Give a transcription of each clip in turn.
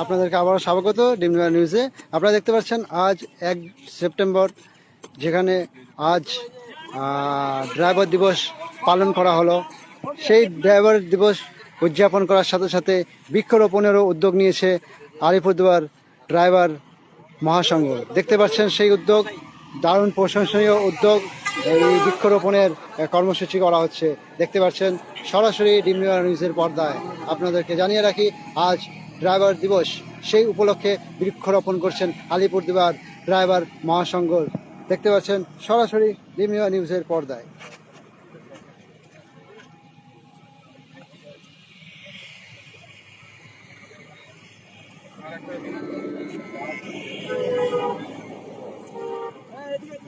আপনাদেরকে আবারও স্বাগত ডিমডিমা নিউজে। আপনারা দেখতে পাচ্ছেন, আজ এক সেপ্টেম্বর, যেখানে আজ ড্রাইভার দিবস পালন করা হলো। সেই ড্রাইভার দিবস উদযাপন করার সাথে সাথে বৃক্ষরোপণেরও উদ্যোগ নিয়েছে আলিপুরদুয়ার ড্রাইভার মহাসংঘ। দেখতে পাচ্ছেন, সেই উদ্যোগ দারুণ প্রশংসনীয় উদ্যোগ। এই বৃক্ষরোপণের কর্মসূচি করা হচ্ছে। দেখতে পাচ্ছেন, সরাসরি ডিমডিমা নিউজের পর্দায়। আপনাদেরকে জানিয়ে রাখি, আজ ড্রাইভার দিবস। সেই উপলক্ষে বৃক্ষরোপণ করছেন আলিপুরদুয়ার ড্রাইভার মহাসংঘ দেখতে পাচ্ছেন সরাসরি ডিমডিমা নিউজের পর্দায়।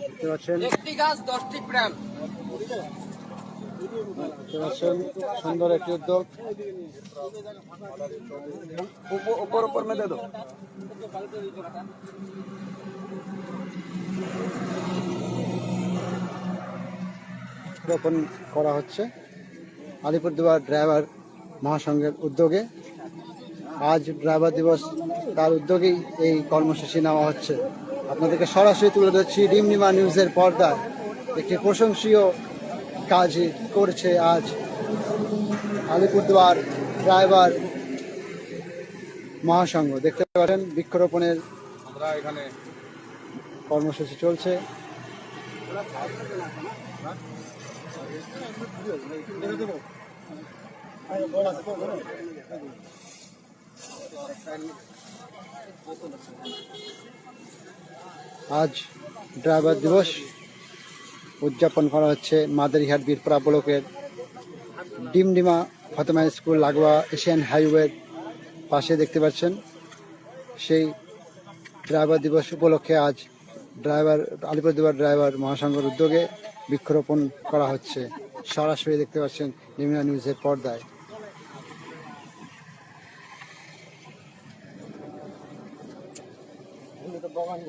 দেখতে পাচ্ছেন একটি গাছ, দশটি প্রাণ। দেখতে পাচ্ছেন সুন্দর একটি উদ্যোগ। উপর উপর মেলে রোপণ করা হচ্ছে। আলিপুরদুয়ার ড্রাইভার মহাসংঘের উদ্যোগে। আজ ড্রাইভার দিবস তার উদ্যোগেই এই কর্মসূচি নেওয়া হচ্ছে। আপনাদেরকে সরাসরি তুলে ধরছি ডিমনিমা নিউজের পর্দায়। একটি প্রশংসীয় কাজ করছে আজ আলিপুরদুয়ার ড্রাইভার মহাসংঘ। দেখতে পাচ্ছেন বৃক্ষরোপণের আমরা এখানে কর্মসূচি চলছে। আজ ড্রাইভার দিবস। উদযাপন করা হচ্ছে মাদারিহাট বীরপাড়া ব্লকের ডিমডিমা ফতেমা স্কুল লাগোয়া এশিয়ান হাইওয়ের পাশে দেখতে পাচ্ছেন। সেই ড্রাইভার দিবস উপলক্ষে আজ ড্রাইভার আলিপুরদুয়ার ড্রাইভার মহাসংঘের উদ্যোগে বৃক্ষরোপণ করা হচ্ছে। সরাসরি দেখতে পাচ্ছেন নিমিয়া নিউজের পর্দায়। জিন্দাবাদ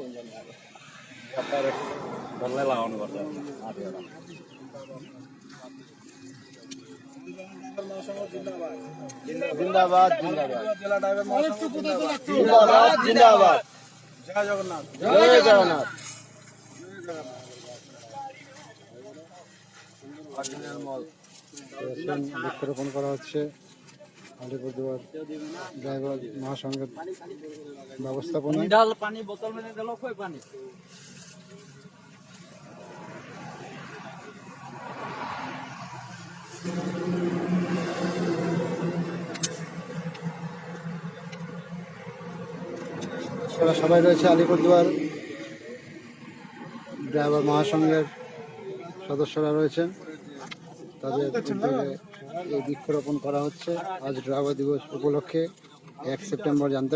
জিন্দাবাদ জেলা ড্রাইভার মহাসংঘ জিন্দাবাদ জিন্দাবাদ। জয় জগন্নাথ। জয় জগন্নাথ বৃক্ষরোপণ করা হচ্ছে। আলিপুরদুয়ার ড্রাইভার মহাসংঘের ব্যবস্থাপনা তারা সবাই রয়েছে আলিপুরদুয়ার। ড্রাইভার মহাসংঘের সদস্যরা রয়েছেন। তাদের এই বৃক্ষরোপণ করা হচ্ছে। আজ ড্রাইভার দিবস উপলক্ষে এক সেপ্টেম্বর জানতে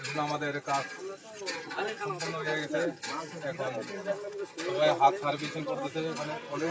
এগুলো আমাদের কাজ সম্পূর্ণ হয়ে গেছে। এখন সবাই হাত সার্ভিসিং করতেছে এখানে। ফলে